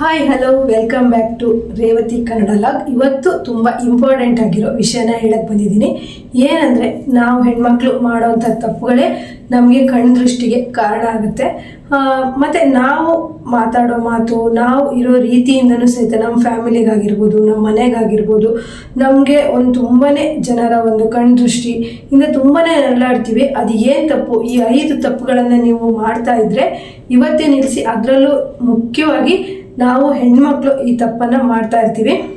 Hi hello welcome back to Revathi Kannada vlog ಇವತ್ತು ತುಂಬ important ಆಗಿರೋ ವಿಷಯನ ಹೇಳಕ್ಕೆ ಬಂದಿದ್ದೀನಿ. ಏನಂದರೆ, ನಾವು ಹೆಣ್ಮಕ್ಳು ಮಾಡೋವಂಥ ತಪ್ಪುಗಳೇ ನಮಗೆ ಕಣ್ದೃಷ್ಟಿಗೆ ಕಾರಣ ಆಗುತ್ತೆ. ಮತ್ತು ನಾವು ಮಾತಾಡೋ ಮಾತು, ನಾವು ಇರೋ ರೀತಿಯಿಂದನೂ ಸಹಿತ ನಮ್ಮ ಫ್ಯಾಮಿಲಿಗಾಗಿರ್ಬೋದು, ನಮ್ಮ ಮನೆಗಾಗಿರ್ಬೋದು, ನಮಗೆ ಒಂದು ತುಂಬಾ ಜನರ ಒಂದು ಕಣ್ದೃಷ್ಟಿ ಇಂದ ತುಂಬಾ ನರಳಾಡ್ತೀವಿ ಅದು ಏನು ತಪ್ಪು? ಈ ಐದು ತಪ್ಪುಗಳನ್ನು ನೀವು ಮಾಡ್ತಾ ಇದ್ದರೆ ಇವತ್ತೇ ನಿಲ್ಲಿಸಿ ಅದರಲ್ಲೂ ಮುಖ್ಯವಾಗಿ ನಾವು ಹೆಣ್ಮಕ್ಳು ಈ ತಪ್ಪನ್ನು ಮಾಡ್ತಾ ಇರ್ತೀವಿ.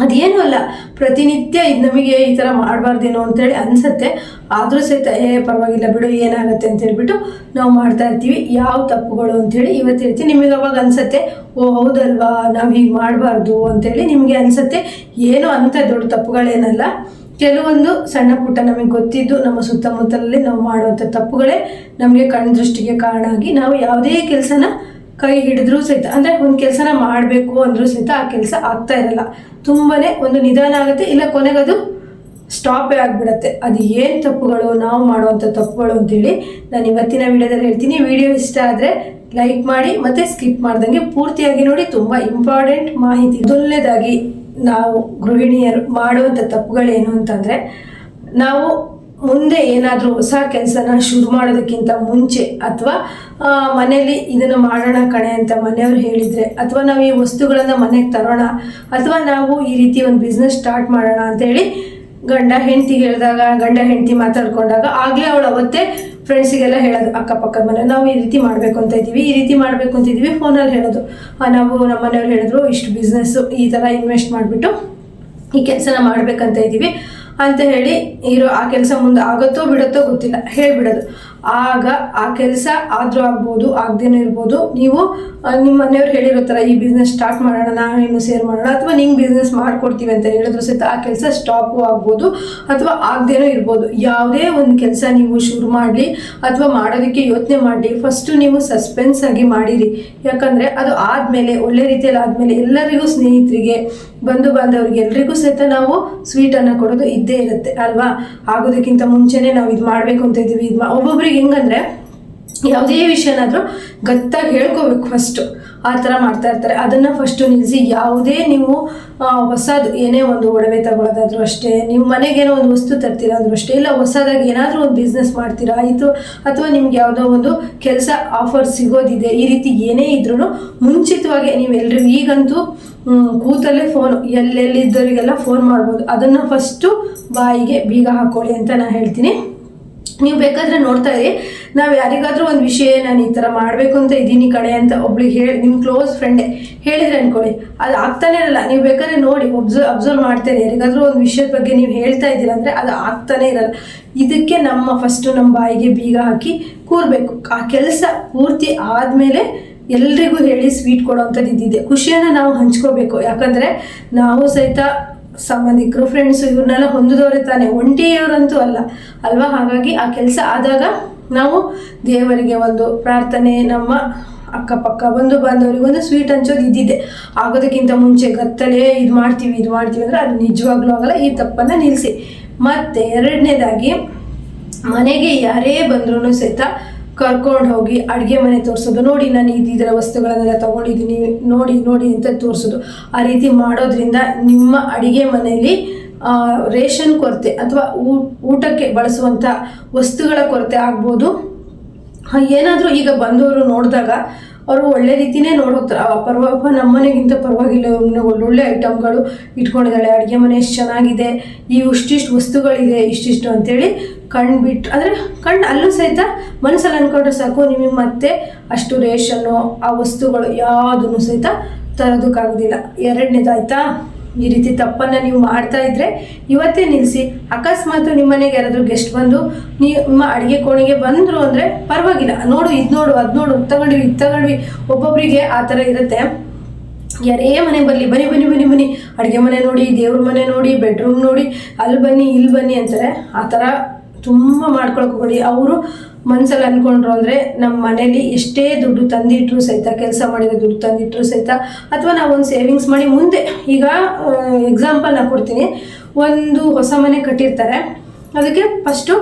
ಅದೇನೂ ಅಲ್ಲ, ಪ್ರತಿನಿತ್ಯ ಇದು ನಮಗೆ ಈ ಥರ ಮಾಡಬಾರ್ದೇನೋ ಅಂತೇಳಿ ಅನಿಸುತ್ತೆ. ಆದರೂ ಸಹಿತ, ಏ, ಪರವಾಗಿಲ್ಲ ಬಿಡು, ಏನಾಗುತ್ತೆ? ಅಂತ ಹೇಳ್ಬಿಟ್ಟು ನಾವು ಮಾಡ್ತಾ ಇರ್ತೀವಿ. ಯಾವ ತಪ್ಪುಗಳು ಅಂತೇಳಿ ಇವತ್ತು ಹೇಳ್ತೀನಿ ನಿಮಗೆ ಅವಾಗ ಅನಿಸುತ್ತೆ, ಓ, ಹೌದಲ್ವಾ, ನಾವು ಹೀಗೆ ಮಾಡಬಾರ್ದು ಅಂತೇಳಿ ನಿಮಗೆ ಅನಿಸುತ್ತೆ. ಏನು ಅಂತ ದೊಡ್ಡ ತಪ್ಪುಗಳೇನಲ್ಲ. ಕೆಲವೊಂದು ಸಣ್ಣ ಪುಟ್ಟ ನಮಗೆ ಗೊತ್ತಿದ್ದು ನಮ್ಮ ಸುತ್ತಮುತ್ತಲಲ್ಲಿ ನಾವು ಮಾಡುವಂಥ ತಪ್ಪುಗಳೇ ನಮಗೆ ಕಣ್ದೃಷ್ಟಿಗೆ ಕಾರಣ ಆಗಿ ನಾವು ಯಾವುದೇ ಕೆಲಸನ ಕೈ ಹಿಡಿದ್ರೂ ಸಹಿತ, ಅಂದರೆ ಒಂದು ಕೆಲಸನ ಮಾಡಬೇಕು ಅಂದರೂ ಸಹಿತ ಆ ಕೆಲಸ ಆಗ್ತಾ ಇರಲ್ಲ. ತುಂಬಾನೇ ಒಂದು ನಿಧಾನ ಆಗುತ್ತೆ, ಇಲ್ಲ ಕೊನೆಗದು ಸ್ಟಾಪೇ ಆಗಿಬಿಡತ್ತೆ. ಅದು ಏನು ತಪ್ಪುಗಳು, ನಾವು ಮಾಡುವಂಥ ತಪ್ಪುಗಳು ಅಂತೇಳಿ ನಾನು ಇವತ್ತಿನ ವಿಡಿಯೋದಲ್ಲಿ ಹೇಳ್ತೀನಿ. ವಿಡಿಯೋ ಇಷ್ಟ ಆದರೆ ಲೈಕ್ ಮಾಡಿ, ಮತ್ತು ಸ್ಕಿಪ್ ಮಾಡ್ದಂಗೆ ಪೂರ್ತಿಯಾಗಿ ನೋಡಿ. ತುಂಬ ಇಂಪಾರ್ಟೆಂಟ್ ಮಾಹಿತಿ. ಮೊದಲನೇದಾಗಿ ನಾವು ಗೃಹಿಣಿಯರು ಮಾಡುವಂಥ ತಪ್ಪುಗಳೇನು ಅಂತಂದರೆ, ನಾವು ಮುಂದೆ ಏನಾದರೂ ಹೊಸ ಕೆಲಸನ ಶುರು ಮಾಡೋದಕ್ಕಿಂತ ಮುಂಚೆ ಅಥವಾ ಮನೇಲಿ ಇದನ್ನು ಮಾಡೋಣ ಕಣೆ ಅಂತ ಮನೆಯವ್ರು ಹೇಳಿದರೆ, ಅಥವಾ ನಾವು ಈ ವಸ್ತುಗಳನ್ನು ಮನೆಗೆ ತರೋಣ, ಅಥವಾ ನಾವು ಈ ರೀತಿ ಒಂದು ಬಿಸ್ನೆಸ್ ಸ್ಟಾರ್ಟ್ ಮಾಡೋಣ ಅಂತೇಳಿ ಗಂಡ ಹೆಂಡತಿ ಹೇಳಿದಾಗ, ಗಂಡ ಹೆಂಡತಿ ಮಾತಾಡ್ಕೊಂಡಾಗ ಆಗಲೇ ಅವಳು ಅವತ್ತೇ ಫ್ರೆಂಡ್ಸಿಗೆಲ್ಲ ಹೇಳೋದು, ಅಕ್ಕಪಕ್ಕದ ಮನೆ, ನಾವು ಈ ರೀತಿ ಮಾಡಬೇಕು ಅಂತ ಇದ್ದೀವಿ, ಈ ರೀತಿ ಮಾಡಬೇಕು ಅಂತ ಇದ್ದೀವಿ ಫೋನಲ್ಲಿ ಹೇಳೋದು. ನಾವು ನಮ್ಮ ಮನೆಯವ್ರು ಹೇಳಿದ್ರು, ಇಷ್ಟು ಬಿಸ್ನೆಸ್ಸು ಈ ಥರ ಇನ್ವೆಸ್ಟ್ ಮಾಡಿಬಿಟ್ಟು ಈ ಕೆಲಸನ ಮಾಡಬೇಕಂತ ಇದ್ದೀವಿ. ಅಂತ ಹೇಳಿ ಇರೋ ಆ ಕೆಲಸ ಮುಂದೆ ಆಗುತ್ತೋ ಬಿಡುತ್ತೋ ಗೊತ್ತಿಲ್ಲ. ಹೇಳ್ಬಿಡೋದು. ಆಗ ಆ ಕೆಲಸ ಆದರೂ ಆಗ್ಬೋದು, ಆಗದೇನೂ ಇರ್ಬೋದು. ನೀವು ನಿಮ್ಮ ಮನೆಯವ್ರು ಹೇಳಿರೋ ಥರ ಈ ಬಿಸ್ನೆಸ್ ಸ್ಟಾರ್ಟ್ ಮಾಡೋಣ ನಾನು ಇನ್ನು ಸೇರ್ ಮಾಡೋಣ, ಅಥವಾ ನಿಂಗೆ ಬಿಸ್ನೆಸ್ ಮಾಡ್ಕೊಡ್ತೀವಿ ಅಂತ ಹೇಳಿದ್ರು ಸಹಿತ ಆ ಕೆಲಸ ಸ್ಟಾಪು ಆಗ್ಬೋದು, ಅಥವಾ ಆಗದೇನೂ ಇರ್ಬೋದು. ಯಾವುದೇ ಒಂದು ಕೆಲಸ ನೀವು ಶುರು ಮಾಡಲಿ, ಅಥವಾ ಮಾಡೋದಕ್ಕೆ ಯೋಚನೆ ಮಾಡಲಿ ಫಸ್ಟು ನೀವು ಸಸ್ಪೆನ್ಸ್ ಆಗಿ ಮಾಡಿರಿ. ಯಾಕಂದರೆ ಅದು ಆದಮೇಲೆ, ಒಳ್ಳೆ ರೀತಿಯಲ್ಲಿ ಆದಮೇಲೆ ಎಲ್ಲರಿಗೂ ಸ್ನೇಹಿತರಿಗೆ ಬಂಧು ಬಾಂಧವ್ರಿಗೆ ಎಲ್ರಿಗೂ ಸಹಿತ ನಾವು ಸ್ವೀಟನ್ನು ಕೊಡೋದು ಇದ್ದೇ ಇರುತ್ತೆ, ಅಲ್ವಾ? ಆಗೋದಕ್ಕಿಂತ ಮುಂಚೆನೇ ನಾವು ಇದು ಮಾಡಬೇಕು ಅಂತ ಇದ್ದೀವಿ. ಇದು ಒಬ್ಬೊಬ್ರಿಗೆ ಹೆಂಗಂದ್ರೆ ಯಾವುದೇ ವಿಷಯನಾದರೂ ಗತ್ತಾಗಿ ಹೇಳ್ಕೋಬೇಕು ಫಸ್ಟು ಆ ಥರ ಮಾಡ್ತಾ ಇರ್ತಾರೆ. ಅದನ್ನು ಫಸ್ಟು ನಿಲ್ಲಿಸಿ ಯಾವುದೇ ನೀವು ಹೊಸದು ಏನೇ ಒಂದು ಒಡವೆ ತಗೊಳ್ಳೋದಾದ್ರೂ ಅಷ್ಟೇ ನೀವು ಮನೆಗೇನೋ ಒಂದು ವಸ್ತು ತರ್ತೀರಾ ಅಂದ್ರೂ ಅಷ್ಟೇ, ಇಲ್ಲ ಹೊಸದಾಗಿ ಏನಾದರೂ ಒಂದು ಬಿಸ್ನೆಸ್ ಮಾಡ್ತೀರಾ, ಆಯಿತು, ಅಥವಾ ನಿಮ್ಗೆ ಯಾವುದೋ ಒಂದು ಕೆಲಸ ಆಫರ್ ಸಿಗೋದಿದೆ, ಈ ರೀತಿ ಏನೇ ಇದ್ರೂ ಮುಂಚಿತವಾಗಿ ನೀವು ಎಲ್ಲರೂ ಈಗಂತೂ ಕೂತಲ್ಲೇ ಫೋನ್ ಎಲ್ಲೆಲ್ಲಿದ್ದವರಿಗೆಲ್ಲ ಫೋನ್ ಮಾಡ್ಬೋದು. ಅದನ್ನು ಫಸ್ಟು ಬಾಯಿಗೆ ಬೀಗ ಹಾಕೊಳ್ಳಿ ಅಂತ ನಾನು ಹೇಳ್ತೀನಿ. ನೀವು ಬೇಕಾದ್ರೆ ನೋಡ್ತಾ ಇರಿ. ನಾವು ಯಾರಿಗಾದರೂ ಒಂದು ವಿಷಯ ನಾನು ಈ ಥರ ಮಾಡಬೇಕು ಅಂತ ಇದ್ದೀನಿ ಕಡೆ ಅಂತ ಒಬ್ಳಿಗೆ ಹೇಳಿ ನಿಮ್ಮ ಕ್ಲೋಸ್ ಫ್ರೆಂಡೇ ಹೇಳಿದ್ರೆ ಅನ್ಕೊಳ್ಳಿ. ಅದು ಆಗ್ತಾನೇ ಇರಲ್ಲ. ನೀವು ಬೇಕಾದ್ರೆ ನೋಡಿ ಒಬ್ಸರ್ ಅಬ್ಸರ್ವ್ ಮಾಡ್ತೀರಿ. ಯಾರಿಗಾದರೂ ಒಂದು ವಿಷಯದ ಬಗ್ಗೆ ನೀವು ಹೇಳ್ತಾ ಇದ್ದೀರ ಅಂದರೆ ಅದು ಆಗ್ತಾನೇ ಇರಲ್ಲ. ಇದಕ್ಕೆ ನಮ್ಮ ಫಸ್ಟು ನಮ್ಮ ಬಾಯಿಗೆ ಬೀಗ ಹಾಕಿ ಕೂರಬೇಕು. ಆ ಕೆಲಸ ಪೂರ್ತಿ ಆದಮೇಲೆ ಎಲ್ರಿಗೂ ಹೇಳಿ ಸ್ವೀಟ್ ಕೊಡೋವಂಥದ್ದು ಇದ್ದಿದೆ. ಖುಷಿಯನ್ನು ನಾವು ಹಂಚ್ಕೋಬೇಕು. ಯಾಕಂದರೆ ನಾವು ಸಹಿತ ಸಂಬಂಧಿಕರು ಫ್ರೆಂಡ್ಸು ಇವ್ರನ್ನೆಲ್ಲ ಹೊಂದಿದವರೇ ತಾನೆ. ಒಂಟಿಯವರಂತೂ ಅಲ್ಲ. ಅಲ್ವಾ? ಹಾಗಾಗಿ ಆ ಕೆಲಸ ಆದಾಗ ನಾವು ದೇವರಿಗೆ ಒಂದು ಪ್ರಾರ್ಥನೆ, ನಮ್ಮ ಅಕ್ಕಪಕ್ಕ ಬಂಧು ಬಾಂಧವರಿಗೆ ಒಂದು ಸ್ವೀಟ್ ಹಂಚೋದು ಇದ್ದಿದೆ ಆಗೋದಕ್ಕಿಂತ ಮುಂಚೆ ಗತ್ತಲೇ ಇದು ಮಾಡ್ತೀವಿ ಇದು ಮಾಡ್ತೀವಿ ಅಂದರೆ ಅದು ನಿಜವಾಗ್ಲೂ ಆಗಲ್ಲ. ಈ ತಪ್ಪನ್ನು ನಿಲ್ಲಿಸಿ ಮತ್ತು ಎರಡನೇದಾಗಿ ಮನೆಗೆ ಯಾರೇ ಬಂದ್ರೂ ಸಹಿತ ಕರ್ಕೊಂಡು ಹೋಗಿ ಅಡುಗೆ ಮನೆ ತೋರಿಸೋದು. ನೋಡಿ ನಾನು ಇದು ಇದರ ವಸ್ತುಗಳನ್ನೆಲ್ಲ ತೊಗೊಂಡಿದ್ದೀನಿ. ನೋಡಿ ನೋಡಿ ಅಂತ ತೋರಿಸೋದು. ಆ ರೀತಿ ಮಾಡೋದ್ರಿಂದ ನಿಮ್ಮ ಅಡುಗೆ ಮನೆಯಲ್ಲಿ ರೇಷನ್ ಕೊರತೆ ಅಥವಾ ಊಟಕ್ಕೆ ಬಳಸುವಂಥ ವಸ್ತುಗಳ ಕೊರತೆ ಆಗ್ಬೋದು. ಏನಾದರೂ ಈಗ ಬಂದವರು ನೋಡಿದಾಗ ಅವರು ಒಳ್ಳೆ ರೀತಿನೇ ನೋಡಿ ಹೋಗ್ತಾರೆ. ಆ ಪರವಾಗಿ ನಮ್ಮನೆಗಿಂತ ಪರವಾಗಿಲ್ಲ. ಒಳ್ಳೊಳ್ಳೆ ಐಟಮ್ಗಳು ಇಟ್ಕೊಂಡಿದ್ದಾಳೆ. ಅಡುಗೆ ಮನೆ ಎಷ್ಟು ಚೆನ್ನಾಗಿದೆ. ಈ ಇಷ್ಟಿಷ್ಟು ವಸ್ತುಗಳಿದೆ, ಇಷ್ಟಿಷ್ಟು ಅಂತೇಳಿ ಕಣ್ಣು ಬಿಟ್ಟು ಅಂದರೆ ಕಣ್ಣು ಅಲ್ಲೂ ಸಹಿತ ಮನಸ್ಸಲ್ಲಿ ಅಂದ್ಕೊಂಡ್ರೆ ಸಾಕು, ನಿಮಗೆ ಮತ್ತೆ ಅಷ್ಟು ರೇಷನ್ನು, ಆ ವಸ್ತುಗಳು ಯಾವುದನ್ನು ಸಹಿತ ತರೋದಕ್ಕಾಗೋದಿಲ್ಲ. ಎರಡನೇದಾಯ್ತಾ? ಈ ರೀತಿ ತಪ್ಪನ್ನ ನೀವು ಮಾಡ್ತಾ ಇದ್ರೆ ಇವತ್ತೇ ನಿಲ್ಲಿಸಿ ಅಕಸ್ಮಾತ್ ನಿಮ್ಮ ಮನೆಗೆ ಯಾರಾದರೂ ಗೆಸ್ಟ್ ಬಂದು ನಿಮ್ಮ ಅಡುಗೆ ಕೋಣೆಗೆ ಬಂದರು ಅಂದರೆ ಪರವಾಗಿಲ್ಲ. ನೋಡು, ಇದು ನೋಡು, ಅದು ನೋಡು ತಗೊಂಡ್ವಿ, ಇದು ತಗೊಂಡ್ವಿ. ಒಬ್ಬೊಬ್ಬರಿಗೆ ಆ ಥರ ಇರುತ್ತೆ. ಯಾರೇ ಮನೆ ಬರಲಿ ಬನ್ನಿ ಬನ್ನಿ ಬನ್ನಿ ಬನ್ನಿ. ಅಡುಗೆ ಮನೆ ನೋಡಿ, ದೇವ್ರ ಮನೆ ನೋಡಿ ಬೆಡ್ರೂಮ್ ನೋಡಿ, ಅಲ್ಲಿ ಬನ್ನಿ, ಇಲ್ಲಿ ಬನ್ನಿ ಅಂತಾರೆ. ಆ ಥರ ತುಂಬ ಮಾಡ್ಕೊಳಕ್ಕೆ ಹೋಗಬೇಡಿ. ಅವರು ಮನ್ಸಲ್ಲಿ ಅಂದ್ಕೊಂಡ್ರು ಅಂದರೆ ನಮ್ಮ ಮನೇಲಿ ಎಷ್ಟೇ ದುಡ್ಡು ತಂದಿಟ್ರು ಸಹಿತ, ಕೆಲಸ ಮಾಡಿದ ದುಡ್ಡು ತಂದಿಟ್ರು ಸಹಿತ, ಅಥವಾ ನಾವೊಂದು ಸೇವಿಂಗ್ಸ್ ಮಾಡಿ ಮುಂದೆ, ಈಗ ಎಕ್ಸಾಂಪಲ್ ನಾನು ಕೊಡ್ತೀನಿ. ಒಂದು ಹೊಸ ಮನೆ ಕಟ್ಟಿರ್ತಾರೆ. ಅದಕ್ಕೆ ಫಸ್ಟು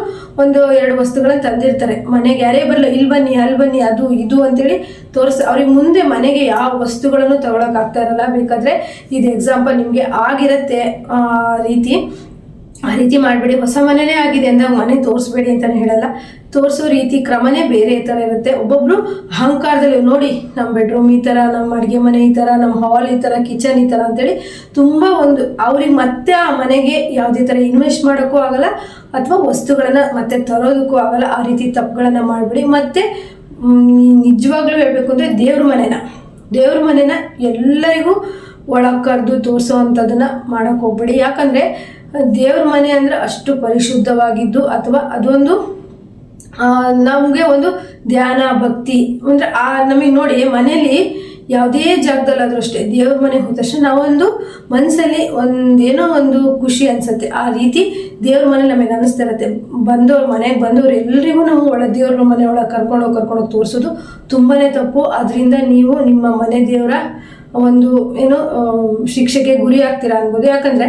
ಒಂದು ಎರಡು ವಸ್ತುಗಳನ್ನ ತಂದಿರ್ತಾರೆ. ಮನೆಗೆ ಯಾರೇ ಬರಲ್ಲ ಇಲ್ಲಿ ಬನ್ನಿ ಅಲ್ಲಿ ಬನ್ನಿ, ಅದು, ಇದು ಅಂತೇಳಿ ತೋರಿಸ್, ಅವ್ರಿಗೆ ಮುಂದೆ ಮನೆಗೆ ಯಾವ ವಸ್ತುಗಳನ್ನು ತಗೊಳಕ್ ಆಗ್ತಾ ಇರಲ್ಲ. ಬೇಕಾದ್ರೆ, ಇದು ಎಕ್ಸಾಂಪಲ್ ನಿಮಗೆ ಆಗಿರತ್ತೆ ರೀತಿ. ಆ ರೀತಿ ಮಾಡಬೇಡಿ. ಹೊಸ ಮನೆನೇ ಆಗಿದೆ ಅಂದಾಗ ಮನೆ ತೋರಿಸ್ಬೇಡಿ ಅಂತಾನೆ ಹೇಳಲ್ಲ. ತೋರಿಸೋ ರೀತಿ ಕ್ರಮನೇ ಬೇರೆ ಥರ ಇರುತ್ತೆ. ಒಬ್ಬೊಬ್ರು ಅಹಂಕಾರದಲ್ಲಿ ನೋಡಿ ನಮ್ಮ ಬೆಡ್ರೂಮ್ ಈ ಥರ, ನಮ್ಮ ಅಡುಗೆ ಮನೆ ಈ ಥರ, ನಮ್ಮ ಹಾಲ್ ಈ ಥರ ಕಿಚನ್ ಈ ಥರ ಅಂತೇಳಿ ತುಂಬ ಒಂದು ಅವ್ರಿಗೆ ಮತ್ತೆ ಆ ಮನೆಗೆ ಯಾವುದೇ ಥರ ಇನ್ವೆಸ್ಟ್ ಮಾಡೋಕ್ಕೂ ಆಗಲ್ಲ ಅಥವಾ ವಸ್ತುಗಳನ್ನು ಮತ್ತೆ ತರೋದಕ್ಕೂ ಆಗಲ್ಲ. ಆ ರೀತಿ ತಪ್ಪುಗಳನ್ನು ಮಾಡಬೇಡಿ. ಮತ್ತೆ ನಿಜವಾಗ್ಲೂ ಹೇಳಬೇಕು ಅಂದರೆ ದೇವ್ರ ಮನೆನ. ದೇವ್ರ ಮನೆನ ಎಲ್ಲರಿಗೂ ಒಳಗೆ ಕರೆದು ತೋರಿಸೋ ಅಂಥದ್ದನ್ನು ಮಾಡೋಕ್ಕೆ ಹೋಗ್ಬೇಡಿ. ಯಾಕಂದರೆ ದೇವ್ರ ಮನೆ ಅಂದರೆ ಅಷ್ಟು ಪರಿಶುದ್ಧವಾಗಿದ್ದು ಅಥವಾ ಅದೊಂದು ನಮಗೆ ಒಂದು ಧ್ಯಾನ ಭಕ್ತಿ. ಅಂದರೆ ಆ ನಮಗೆ ನೋಡಿ ಮನೆಯಲ್ಲಿ ಯಾವುದೇ ಜಾಗದಲ್ಲಾದರೂ ಅಷ್ಟೇ ದೇವ್ರ ಮನೆ ಹೋದ ತಕ್ಷಣ ನಾವೊಂದು ಮನಸ್ಸಲ್ಲಿ ಒಂದು ಏನೋ ಒಂದು ಖುಷಿ ಅನಿಸುತ್ತೆ. ಆ ರೀತಿ ದೇವ್ರ ಮನೆ ನಮಗೆ ಅನಿಸ್ತಾ ಇರುತ್ತೆ. ಬಂದವ್ರು ಮನೆಗೆ ಬಂದವ್ರು ಎಲ್ರಿಗೂ ನಾವು ಒಳ ದೇವ್ರ ಮನೆ ಒಳಗೆ ಕರ್ಕೊಂಡೋಗಿ ಕರ್ಕೊಂಡೋಗಿ ತೋರಿಸೋದು ತುಂಬಾ ತಪ್ಪು. ಅದರಿಂದ ನೀವು ನಿಮ್ಮ ಮನೆ ದೇವರ ಒಂದು, ಏನೋ ಶಿಕ್ಷೆಗೆ ಗುರಿ ಆಗ್ತೀರಾ ಅನ್ಬೋದು. ಯಾಕಂದರೆ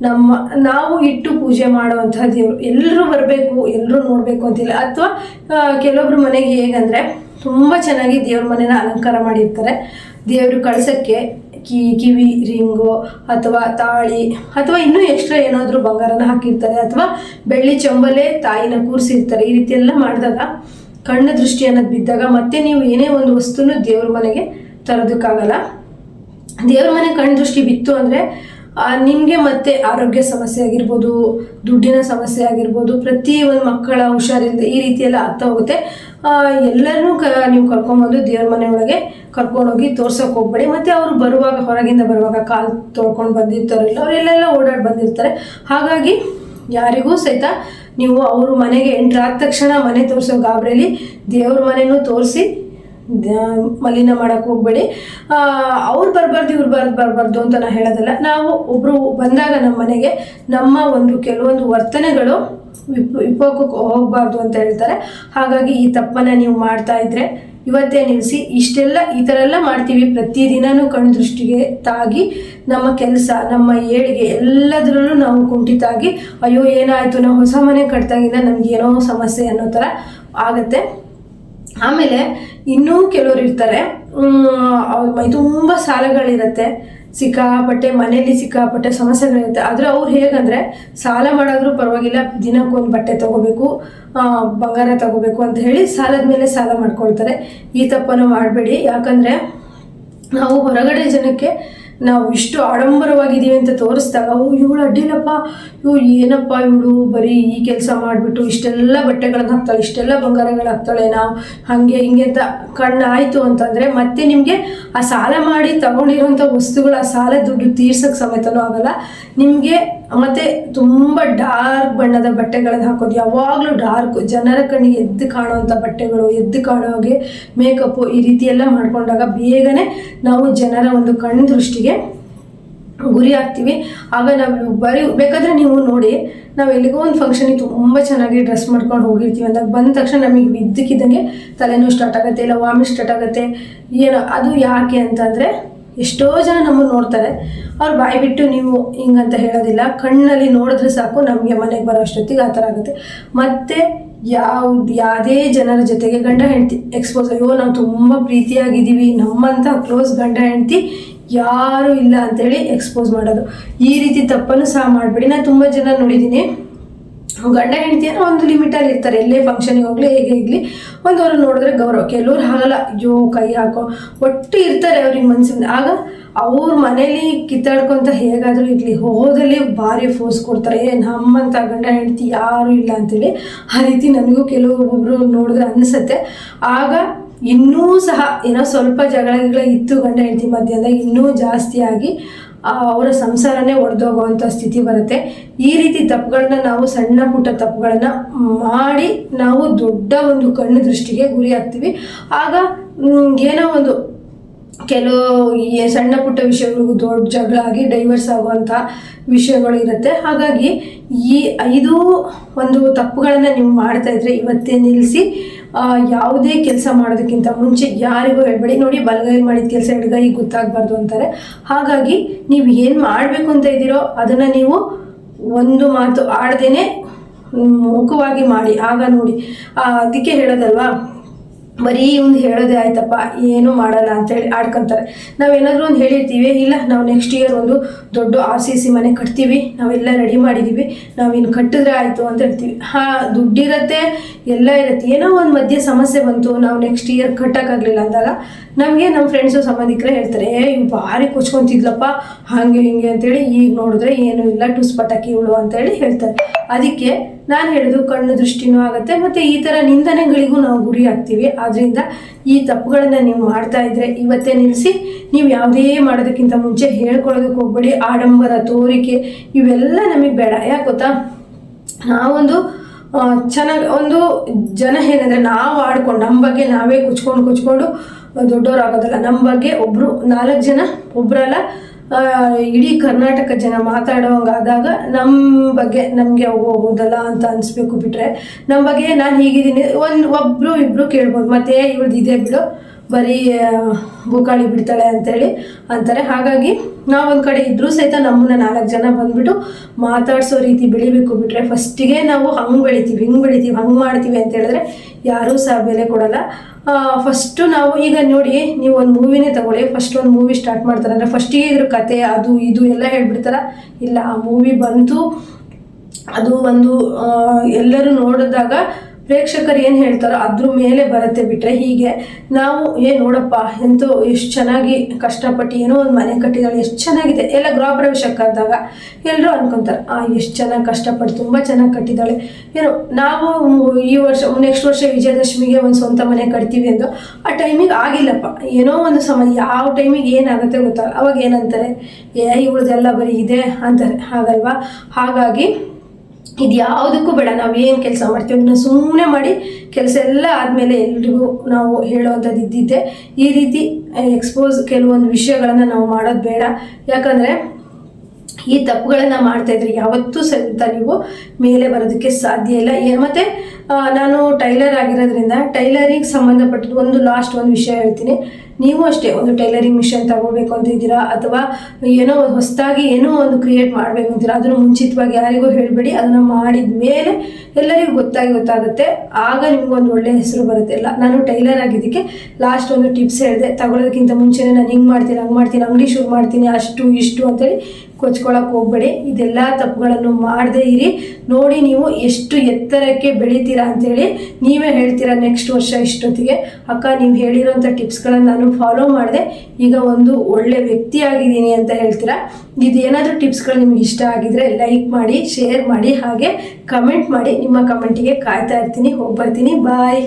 ನಮ್ಮ, ನಾವು ಇಟ್ಟು ಪೂಜೆ ಮಾಡುವಂತಹ ದೇವರು. ಎಲ್ಲರೂ ಬರಬೇಕು ಎಲ್ಲರೂ ನೋಡಬೇಕು ಅಂತಿಲ್ಲ. ಅಥವಾ ಕೆಲವೊಬ್ರು ಮನೆಗೆ ಹೇಗಂದರೆ ತುಂಬ ಚೆನ್ನಾಗಿ ದೇವ್ರ ಮನೆನ ಅಲಂಕಾರ ಮಾಡಿರ್ತಾರೆ. ದೇವರು ಕಳ್ಸೋಕ್ಕೆ ಕಿ, ಕಿವಿ, ರಿಂಗು, ಅಥವಾ ತಾಳಿ, ಅಥವಾ ಇನ್ನೂ ಎಕ್ಸ್ಟ್ರಾ ಏನಾದರೂ ಬಂಗಾರನ ಹಾಕಿರ್ತಾರೆ. ಅಥವಾ ಬೆಳ್ಳಿ ಚಂಬಲೆ ತಾಯಿನ ಕೂರಿಸಿರ್ತಾರೆ. ಈ ರೀತಿ ಎಲ್ಲ ಮಾಡಿದಾಗ ಕಣ್ಣ ದೃಷ್ಟಿ ಅನ್ನೋದು ಬಿದ್ದಾಗ ಮತ್ತೆ ನೀವು ಏನೇ ಒಂದು ವಸ್ತುನು ದೇವ್ರ ಮನೆಗೆ ತರೋದಕ್ಕಾಗಲ್ಲ. ದೇವ್ರ ಮನೆ ಕಣ್ಣು ದೃಷ್ಟಿ ಬಿತ್ತು ಅಂದರೆ ನಿಮಗೆ ಮತ್ತೆ ಆರೋಗ್ಯ ಸಮಸ್ಯೆ ಆಗಿರ್ಬೋದು, ದುಡ್ಡಿನ ಸಮಸ್ಯೆ ಆಗಿರ್ಬೋದು, ಪ್ರತಿ ಒಂದು ಮಕ್ಕಳ ಹುಷಾರಿಂದ ಈ ರೀತಿ ಎಲ್ಲ ಹೋಗುತ್ತೆ. ಎಲ್ಲರನ್ನೂ ಕ, ನೀವು ಕರ್ಕೊಂಬಂದು ದೇವ್ರ ಮನೆ ಒಳಗೆ ಕರ್ಕೊಂಡೋಗಿ ತೋರ್ಸೋಕೆ ಹೋಗ್ಬೇಡಿ. ಮತ್ತು ಅವರು ಬರುವಾಗ, ಹೊರಗಿಂದ ಬರುವಾಗ ಕಾಲು ತೊಳ್ಕೊಂಡು ಬಂದಿರ್ತಾರಲ್ಲ, ಅವರೆಲ್ಲೆಲ್ಲ ಓಡಾಡಿ ಬಂದಿರ್ತಾರೆ. ಹಾಗಾಗಿ ಯಾರಿಗೂ ಸಹಿತ ನೀವು ಅವರು ಮನೆಗೆ ಎಂಟ್ರಾದ ತಕ್ಷಣ ಮನೆ ತೋರಿಸೋ ಗಾಬರಿಯಲ್ಲಿ ದೇವ್ರ ಮನೆಯೂ ತೋರಿಸಿ ಮಲಿನ ಮಾಡಕ್ ಹೋಗ್ಬೇಡಿ. ಅವ್ರು ಬರಬಾರ್ದು, ಇವ್ರು ಬರ್ದು ಬರಬಾರ್ದು ಅಂತ ನಾನು ಹೇಳೋದಲ್ಲ. ನಾವು ಒಬ್ಬರು ಬಂದಾಗ ನಮ್ಮ ಮನೆಗೆ ನಮ್ಮ ಒಂದು ಕೆಲವೊಂದು ವರ್ತನೆಗಳು ವಿಪ್ ವಿಪೋಕಕ್ಕೆ ಹೋಗಬಾರ್ದು ಅಂತ ಹೇಳ್ತಾರೆ. ಹಾಗಾಗಿ ಈ ತಪ್ಪನ್ನು ನೀವು ಮಾಡ್ತಾ ಇದ್ರೆ ಇವತ್ತೇ ನಿಲ್ಲಿಸಿ ಇಷ್ಟೆಲ್ಲ ಈ ಥರ ಎಲ್ಲ ಮಾಡ್ತೀವಿ. ಪ್ರತಿದಿನನೂ ಕಣ್ಣು ದೃಷ್ಟಿಗೆ ತಾಗಿ ನಮ್ಮ ಕೆಲಸ, ನಮ್ಮ ಏಳಿಗೆ ಎಲ್ಲದರಲ್ಲೂ ನಾವು ಕುಂಠಿತಾಗಿ, ಅಯ್ಯೋ, ಏನಾಯಿತು ನಾವು ಹೊಸ ಮನೆ ಕಟ್ತಾಗಿಂದ ನಮಗೆ ಏನೋ ಸಮಸ್ಯೆ ಅನ್ನೋ ಥರ ಆಗುತ್ತೆ. ಆಮೇಲೆ ಇನ್ನೂ ಕೆಲವರು ಇರ್ತಾರೆ. ತುಂಬ ಸಾಲಗಳಿರುತ್ತೆ. ಸಿಕ್ಕಾಪಟ್ಟೆ ಮನೇಲಿ ಸಿಕ್ಕಾಪಟ್ಟೆ ಸಮಸ್ಯೆಗಳಿರುತ್ತೆ. ಆದರೆ ಅವ್ರು ಹೇಗಂದರೆ ಸಾಲ ಮಾಡೋದ್ರೂ ಪರವಾಗಿಲ್ಲ, ದಿನಕ್ಕೊಂದು ಬಟ್ಟೆ ತಗೋಬೇಕು ಬಂಗಾರ ತಗೋಬೇಕು ಅಂತ ಹೇಳಿ ಸಾಲದ ಮೇಲೆ ಸಾಲ ಮಾಡ್ಕೊಳ್ತಾರೆ. ಈ ತಪ್ಪನ್ನು ಮಾಡಬೇಡಿ. ಯಾಕಂದರೆ ನಾವು ಹೊರಗಡೆ ಜನಕ್ಕೆ ನಾವು ಇಷ್ಟು ಆಡಂಬರವಾಗಿದ್ದೀವಿ ಅಂತ ತೋರಿಸ್ದಾಗ, ಓ, ಇವಳು ಅಡ್ಡಿಲ್ಲಪ್ಪ ಇವು ಏನಪ್ಪ ಇವಳು? ಬರೀ ಈ ಕೆಲಸ ಮಾಡಿಬಿಟ್ಟು ಇಷ್ಟೆಲ್ಲ ಬಟ್ಟೆಗಳನ್ನ ಹಾಕ್ತಾಳೆ, ಇಷ್ಟೆಲ್ಲ ಬಂಗಾರಗಳು ಹಾಕ್ತಾಳೆ ನಾವು. ಹಾಗೆ ಹಿಂಗೆ ಅಂತ ಕಣ್ಣಾಯಿತು ಅಂತಂದರೆ ಮತ್ತೆ ನಿಮಗೆ ಆ ಸಾಲ ಮಾಡಿ ತಗೊಂಡಿರುವಂಥ ವಸ್ತುಗಳ, ಆ ಸಾಲ ದುಡ್ಡು ತೀರ್ಸೋಕ್ಕೆ ಸಮೇತನೂ ಆಗಲ್ಲ. ನಿಮಗೆ ಮತ್ತೆ ತುಂಬ ಡಾರ್ಕ್ ಬಣ್ಣದ ಬಟ್ಟೆಗಳನ್ನು ಹಾಕೋದು. ಯಾವಾಗಲೂ ಡಾರ್ಕ್ ಜನರ ಕಣ್ಣಿಗೆ ಎದ್ದು ಕಾಣುವಂಥ ಬಟ್ಟೆಗಳು, ಎದ್ದು ಕಾಣೋ ಹಾಗೆ ಮೇಕಪ್ಪು ಈ ರೀತಿ ಎಲ್ಲ ಮಾಡ್ಕೊಂಡಾಗ ಬೇಗನೆ ನಾವು ಜನರ ಒಂದು ಕಣ್ಣು ದೃಷ್ಟಿಗೆ ಗುರಿ ಆಗ್ತೀವಿ. ಆಗ ನಾವು ಬರೀ ಬೇಕಾದರೆ ನೀವು ನೋಡಿ, ನಾವು ಎಲ್ಲಿಗೋ ಒಂದು ಫಂಕ್ಷನಿಗೆ ತುಂಬ ಚೆನ್ನಾಗಿ ಡ್ರೆಸ್ ಮಾಡ್ಕೊಂಡು ಹೋಗಿರ್ತೀವಿ. ಅಂದಾಗ ಬಂದ ತಕ್ಷಣ ನಮಗೆ ಇದ್ದಕ್ಕಿದ್ದಂಗೆ ತಲೆನೋವು ಸ್ಟಾರ್ಟ್ ಆಗುತ್ತೆ, ಇಲ್ಲ ವಾಮಿಟ್ ಸ್ಟಾರ್ಟ್ ಆಗುತ್ತೆ, ಏನೋ, ಅದು ಯಾಕೆ ಅಂತಂದರೆ ಎಷ್ಟೋ ಜನ ನಮ್ಮನ್ನು ನೋಡ್ತಾರೆ. ಅವ್ರು ಬಾಯಿ ಬಿಟ್ಟು ನೀವು ಹಿಂಗಂತ ಹೇಳೋದಿಲ್ಲ. ಕಣ್ಣಲ್ಲಿ ನೋಡಿದ್ರೆ ಸಾಕು ನಮಗೆ ಮನೆಗೆ ಬರೋ ಅಷ್ಟೊತ್ತಿಗೆ ಆ ಥರ ಆಗುತ್ತೆ. ಮತ್ತು ಯಾವ್ದು ಯಾವುದೇ ಜನರ ಜೊತೆಗೆ ಗಂಡ ಹೆಂಡತಿ ಎಕ್ಸ್ಪೋಸ್ ಅಯ್ಯೋ, ನಾವು ತುಂಬ ಪ್ರೀತಿಯಾಗಿದ್ದೀವಿ. ನಮ್ಮಂಥ ಕ್ಲೋಸ್ ಗಂಡ ಹೆಂಡತಿ ಯಾರೂ ಇಲ್ಲ ಅಂತೇಳಿ ಎಕ್ಸ್ಪೋಸ್ ಮಾಡೋದು. ಈ ರೀತಿ ತಪ್ಪನ್ನು ಸಹ ಮಾಡಬೇಡಿ. ನಾನು ತುಂಬ ಜನ ನೋಡಿದ್ದೀನಿ. ಗಂಡ ಹೆಂಡತಿ ಅಂದ್ರೆ ಒಂದು ಲಿಮಿಟಲ್ಲಿ ಇರ್ತಾರೆ. ಎಲ್ಲೇ ಫಂಕ್ಷನಿಗೆ ಹೋಗ್ಲಿ, ಹೇಗೆ ಇರಲಿ, ಒಂದು ಅವ್ರು ನೋಡಿದ್ರೆ ಗೌರವ. ಕೆಲವ್ರು ಹಾಗಲ್ಲ, ಅಯ್ಯೋ, ಕೈ ಹಾಕೋ. ಒಟ್ಟು ಇರ್ತಾರೆ ಅವ್ರಿಗೆ ಮನ್ಸಿಂದ. ಆಗ ಅವ್ರ ಮನೇಲಿ ಕಿತ್ತಾಡ್ಕೊಂತ ಹೇಗಾದರೂ ಇರಲಿ. ಹೋದಲ್ಲಿ ಭಾರಿ ಫೋರ್ಸ್ ಕೊಡ್ತಾರೆ. ಏ, ನಮ್ಮಂತ ಗಂಡ ಹೆಂಡತಿ ಯಾರೂ ಇಲ್ಲ ಅಂತೇಳಿ ಆ ರೀತಿ ನನಗೂ ಕೆಲವೊಬ್ಬರು ನೋಡಿದ್ರೆ ಅನಿಸುತ್ತೆ. ಆಗ ಇನ್ನೂ ಸಹ ಏನೋ ಸ್ವಲ್ಪ ಜಗಳ ಗಿಗಳ ಇತ್ತು ಗಂಡ ಹೆಂಡತಿ ಮಧ್ಯೆ ಇನ್ನೂ ಜಾಸ್ತಿ ಆಗಿ ಆ ಅವರ ಸಂಸಾರನೇ ಒಡೆದೋಗುವಂಥ ಸ್ಥಿತಿ ಬರುತ್ತೆ. ಈ ರೀತಿ ತಪ್ಪುಗಳನ್ನ ನಾವು ಸಣ್ಣ ಪುಟ್ಟ ತಪ್ಪುಗಳನ್ನ ಮಾಡಿ ನಾವು ದೊಡ್ಡ ಒಂದು ಕಣ್ಣು ದೃಷ್ಟಿಗೆ ಗುರಿ ಆಗ್ತೀವಿ ಆಗ ಏನೋ ಒಂದು ಕೆಲವು ಸಣ್ಣ ಪುಟ್ಟ ವಿಷಯಗಳಿಗೂ ದೊಡ್ಡ ಜಗಳ ಆಗಿ ಡೈವರ್ಸ್ ಆಗುವಂಥ ವಿಷಯಗಳು ಇರುತ್ತೆ. ಹಾಗಾಗಿ ಈ ಐದು ಒಂದು ತಪ್ಪುಗಳನ್ನು ನೀವು ಮಾಡ್ತಾಯಿದ್ರೆ ಇವತ್ತೇ ನಿಲ್ಲಿಸಿ ಯಾವುದೇ ಕೆಲಸ ಮಾಡೋದಕ್ಕಿಂತ ಮುಂಚೆ ಯಾರಿಗೂ ಹೇಳ್ಬೇಡಿ. ನೋಡಿ ಬಲಗೈ ಮಾಡಿದ ಕೆಲಸ ಎಡಗೈ ಗೊತ್ತಾಗಬಾರ್ದು ಅಂತಾರೆ. ಹಾಗಾಗಿ ನೀವು ಏನು ಮಾಡಬೇಕು ಅಂತ ಇದ್ದೀರೋ ಅದನ್ನು ನೀವು ಒಂದು ಮಾತು ಆಡ್ದೇನೆ ಮುಖವಾಗಿ ಮಾಡಿ. ಆಗ ನೋಡಿ. ಅದಕ್ಕೆ ಹೇಳೋದಲ್ವಾ? ಬರೀ ಒಂದು ಹೇಳೋದೇ ಆಯ್ತಪ್ಪ, ಏನು ಮಾಡಲ್ಲ ಅಂತೇಳಿ ಆಡ್ಕೊಂತಾರೆ. ನಾವೇನಾದರೂ ಒಂದು ಹೇಳಿರ್ತೀವಿ, ಇಲ್ಲ, ನಾವು ನೆಕ್ಸ್ಟ್ ಇಯರ್ ಒಂದು ದೊಡ್ಡ ಆರ್ ಸಿ ಸಿ ಮನೆ ಕಟ್ತೀವಿ, ನಾವೆಲ್ಲ ರೆಡಿ ಮಾಡಿದ್ದೀವಿ ನಾವು ಇನ್ನು ಕಟ್ಟಿದ್ರೆ ಆಯಿತು ಅಂತ ಹೇಳ್ತೀವಿ. ಹಾಂ, ದುಡ್ಡಿರತ್ತೆ, ಎಲ್ಲ ಇರುತ್ತೆ. ಏನೋ ಒಂದು ಮಧ್ಯೆ ಸಮಸ್ಯೆ ಬಂತು, ನಾವು ನೆಕ್ಸ್ಟ್ ಇಯರ್ ಕಟ್ಟೋಕ್ಕಾಗಲಿಲ್ಲ ಅಂದಾಗ ನಮಗೆ ನಮ್ಮ ಫ್ರೆಂಡ್ಸು ಸಂಬಂಧಿಕರೇ ಹೇಳ್ತಾರೆ, ಏ ಇವ್ ಭಾರಿ ಕೊಚ್ಕೊಂತಿದ್ಲಪ್ಪ, ಹಾಗೆ ಹಿಂಗೆ ಅಂತೇಳಿ ಈಗ ನೋಡಿದ್ರೆ ಏನು ಇಲ್ಲ ಟುಸ್ ಪಟಾಕಿ ಇವಳು ಅಂತೇಳಿ ಹೇಳ್ತಾರೆ. ಅದಕ್ಕೆ ನಾನು ಹೇಳಿದ್ದು ಕಣ್ಣು ದೃಷ್ಟಿನೂ ಆಗುತ್ತೆ, ಮತ್ತು ಈ ಥರ ನಿಂದನೆಗಳಿಗೂ ನಾವು ಗುರಿ ಆಗ್ತೀವಿ. ಆದ್ದರಿಂದ ಈ ತಪ್ಪುಗಳನ್ನು ನೀವು ಮಾಡ್ತಾ ಇದ್ರೆ ಇವತ್ತೇ ನಿಲ್ಲಿಸಿ, ನೀವು ಯಾವುದೇ ಮಾಡೋದಕ್ಕಿಂತ ಮುಂಚೆ ಹೇಳ್ಕೊಳ್ಳೋದಕ್ಕೆ ಹೋಗ್ಬೇಡಿ. ಆಡಂಬರ, ತೋರಿಕೆ, ಇವೆಲ್ಲ ನಮಗೆ ಬೇಡ. ಯಾಕೆ ಗೊತ್ತಾ? ನಾವೊಂದು ಚೆನ್ನಾಗಿ ಒಂದು ಜನ ಹೇಗಂದ್ರೆ ನಾವು ಆಡ್ಕೊಂಡು ನಮ್ಮ ಬಗ್ಗೆ ನಾವೇ ಕುಚ್ಕೊಂಡು ಕುಚ್ಕೊಂಡು ದೊಡ್ಡವರಾಗೋದಲ್ಲ ನಮ್ಮ ಬಗ್ಗೆ ಒಬ್ಬರು ನಾಲ್ಕು ಜನ ಒಬ್ಬರಲ್ಲ ಇಡೀ ಕರ್ನಾಟಕ ಜನ ಮಾತಾಡೋಂಗಾದಾಗ ನಮ್ಮ ಬಗ್ಗೆ ನಮಗೆ ಹೋಗೋದಲ್ಲ ಅಂತ ಅನಿಸ್ಬೇಕು ಬಿಟ್ರೆ ನಮ್ಮ ಬಗ್ಗೆ ನಾನು ಹೀಗಿದ್ದೀನಿ. ಒಂದು ಒಬ್ಬರು ಇಬ್ಬರು ಕೇಳ್ಬೋದು, ಮತ್ತೆ ಇವ್ರದ್ದು ಇದೇ ಬಿಡು, ಬರೀ ಬೂಕಾಳಿ ಬಿಡ್ತಾಳೆ ಅಂತೇಳಿ ಅಂತಾರೆ. ಹಾಗಾಗಿ ನಾವೊಂದು ಕಡೆ ಇದ್ದರೂ ಸಹಿತ ನಮ್ಮನ್ನ ನಾಲ್ಕು ಜನ ಬಂದ್ಬಿಟ್ಟು ಮಾತಾಡ್ಸೋ ರೀತಿ ಬೆಳಿಬೇಕು ಬಿಟ್ರೆ ಫಸ್ಟಿಗೆ ನಾವು ಹಂಗೆ ಬೆಳಿತೀವಿ, ಹಿಂಗೆ ಬೆಳಿತೀವಿ, ಹಂಗೆ ಮಾಡ್ತೀವಿ ಅಂತ ಹೇಳಿದ್ರೆ ಯಾರೂ ಸಹ ಬೆಲೆ ಕೊಡಲ್ಲ. ಫಸ್ಟು ನಾವು ಈಗ ನೋಡಿ, ನೀವು ಒಂದು ಮೂವಿನೇ ತಗೊಳ್ಳಿ. ಫಸ್ಟ್ ಒಂದು ಮೂವಿ ಸ್ಟಾರ್ಟ್ ಮಾಡ್ತಾರೆ. ಅಂದರೆ ಫಸ್ಟಿಗೆ ಇದ್ರ ಕತೆ, ಅದು, ಇದು ಎಲ್ಲ ಹೇಳ್ಬಿಡ್ತಾರ. ಇಲ್ಲ, ಆ ಮೂವಿ ಬಂತು, ಅದು ಒಂದು ಎಲ್ಲರೂ ನೋಡಿದಾಗ ಪ್ರೇಕ್ಷಕರು ಏನು ಹೇಳ್ತಾರೋ ಅದ್ರ ಮೇಲೆ ಬರುತ್ತೆ ಬಿಟ್ರೆ ಹೀಗೆ ನಾವು, ಏ, ನೋಡಪ್ಪ, ಎಂತೂ ಎಷ್ಟು ಚೆನ್ನಾಗಿ ಕಷ್ಟಪಟ್ಟು ಏನೋ ಒಂದು ಮನೆ ಕಟ್ಟಿದಾಳೆ, ಎಷ್ಟು ಚೆನ್ನಾಗಿದೆ. ಎಲ್ಲ ಗೃಹ ಪ್ರವೇಶಕ್ಕಾದಾಗ ಎಲ್ಲರೂ ಅನ್ಕೊಂತಾರೆ, ಆ, ಎಷ್ಟು ಚೆನ್ನಾಗಿ ಕಷ್ಟಪಟ್ಟು ತುಂಬ ಚೆನ್ನಾಗಿ ಕಟ್ಟಿದ್ದಾಳೆ ಏನೋ, ನಾವು ಈ ವರ್ಷ ನೆಕ್ಸ್ಟ್ ವರ್ಷ ವಿಜಯದಶಮಿಗೆ ಒಂದು ಸ್ವಂತ ಮನೆ ಕಟ್ತೀವಿ ಎಂದು, ಆ ಟೈಮಿಗೆ ಆಗಿಲ್ಲಪ್ಪ. ಏನೋ ಒಂದು ಸಮಯ ಯಾವ ಟೈಮಿಗೆ ಏನಾಗುತ್ತೆ ಗೊತ್ತಾಗ ಅವಾಗ ಏನಂತಾರೆ, ಏ, ಇವ್ರದ್ದೆಲ್ಲ ಬರೀ ಇದೆ ಅಂತಾರೆ. ಹಾಗಲ್ವಾ? ಹಾಗಾಗಿ ಇದು ಯಾವುದಕ್ಕೂ ಬೇಡ, ನಾವು ಏನು ಕೆಲಸ ಮಾಡ್ತೀವಿ ಅದನ್ನ ಸುಮ್ಮನೆ ಮಾಡಿ ಕೆಲಸ ಎಲ್ಲ ಆದಮೇಲೆ ಎಲ್ರಿಗೂ ನಾವು ಹೇಳುವಂಥದ್ದು ಇದ್ದಿದ್ದೆ. ಈ ರೀತಿ ಎಕ್ಸ್ಪೋಸ್ ಕೆಲವೊಂದು ವಿಷಯಗಳನ್ನು ನಾವು ಮಾಡೋದು ಬೇಡ. ಯಾಕಂದರೆ ಈ ತಪ್ಪುಗಳನ್ನು ಮಾಡ್ತಾ ಇದ್ರೆ ಯಾವತ್ತೂ ಸಹಿತ ನೀವು ಮೇಲೆ ಬರೋದಕ್ಕೆ ಸಾಧ್ಯ ಇಲ್ಲ. ಮತ್ತೆ ನಾನು ಟೈಲರ್ ಆಗಿರೋದ್ರಿಂದ ಟೈಲರಿಂಗ್ ಸಂಬಂಧಪಟ್ಟದ್ದು ಒಂದು ಲಾಸ್ಟ್ ಒಂದು ವಿಷಯ ಹೇಳ್ತೀನಿ. ನೀವು ಅಷ್ಟೇ ಒಂದು ಟೈಲರಿಂಗ್ ಮಿಷನ್ ತಗೋಬೇಕು ಅಂತ ಇದ್ದೀರಾ ಅಥವಾ ಏನೋ ಒಂದು ಹೊಸದಾಗಿ ಏನೋ ಒಂದು ಕ್ರಿಯೇಟ್ ಮಾಡಬೇಕು ಅಂತೀರಾ? ಅದನ್ನು ಮುಂಚಿತವಾಗಿ ಯಾರಿಗೂ ಹೇಳಬೇಡಿ. ಅದನ್ನು ಮಾಡಿದ ಮೇಲೆ ಎಲ್ಲರಿಗೂ ಗೊತ್ತಾಗಿ ಗೊತ್ತಾಗುತ್ತೆ. ಆಗ ನಿಮ್ಗೊಂದು ಒಳ್ಳೆಯ ಹೆಸರು ಬರುತ್ತೆ. ಇಲ್ಲ ನಾನು ಟೈಲರ್ ಆಗಿದ್ದಕ್ಕೆ ಲಾಸ್ಟ್ ಒಂದು ಟಿಪ್ಸ್ ಹೇಳಿದೆ. ತಗೊಳ್ಳೋದಕ್ಕಿಂತ ಮುಂಚೆನೇ ನಾನು ಹಿಂಗೆ ಮಾಡ್ತೀನಿ, ಹಂಗೆ ಮಾಡ್ತೀನಿ, ಅಂಗಡಿ ಶುರು ಮಾಡ್ತೀನಿ, ಅಷ್ಟು, ಇಷ್ಟು ಅಂತೇಳಿ ಕೊಚ್ಕೊಳಕ್ಕೆ ಹೋಗ್ಬೇಡಿ. ಇದೆಲ್ಲ ತಪ್ಪುಗಳನ್ನು ಮಾಡದೇ ಇರಿ. ನೋಡಿ ನೀವು ಎಷ್ಟು ಎತ್ತರಕ್ಕೆ ಬೆಳಿತೀರಾ ಅಂತೇಳಿ ನೀವೇ ಹೇಳ್ತೀರಾ ನೆಕ್ಸ್ಟ್ ವರ್ಷ ಇಷ್ಟೊತ್ತಿಗೆ. ಅಕ್ಕ, ನೀವು ಹೇಳಿರೋಂಥ ಟಿಪ್ಸ್ಗಳನ್ನು ನಾನು ಫಾಲೋ ಮಾಡಿದೆ. ಈಗ ಒಂದು ಒಳ್ಳೆ ವ್ಯಕ್ತಿ ಆಗಿದ್ದೀನಿ ಅಂತ ಹೇಳ್ತೀರಾ? ಇದು ಏನಾದರೂ ಟಿಪ್ಸ್ಗಳು ನಿಮ್ಗೆ ಇಷ್ಟ ಆಗಿದ್ರೆ ಲೈಕ್ ಮಾಡಿ ಶೇರ್ ಮಾಡಿ, ಹಾಗೆ ಕಮೆಂಟ್ ಮಾಡಿ. ನಿಮ್ಮ ಕಮೆಂಟಿಗೆ ಕಾಯ್ತಾ ಇರ್ತೀನಿ, ಹೋಗ್ಬರ್ತೀನಿ. ಬಾಯ್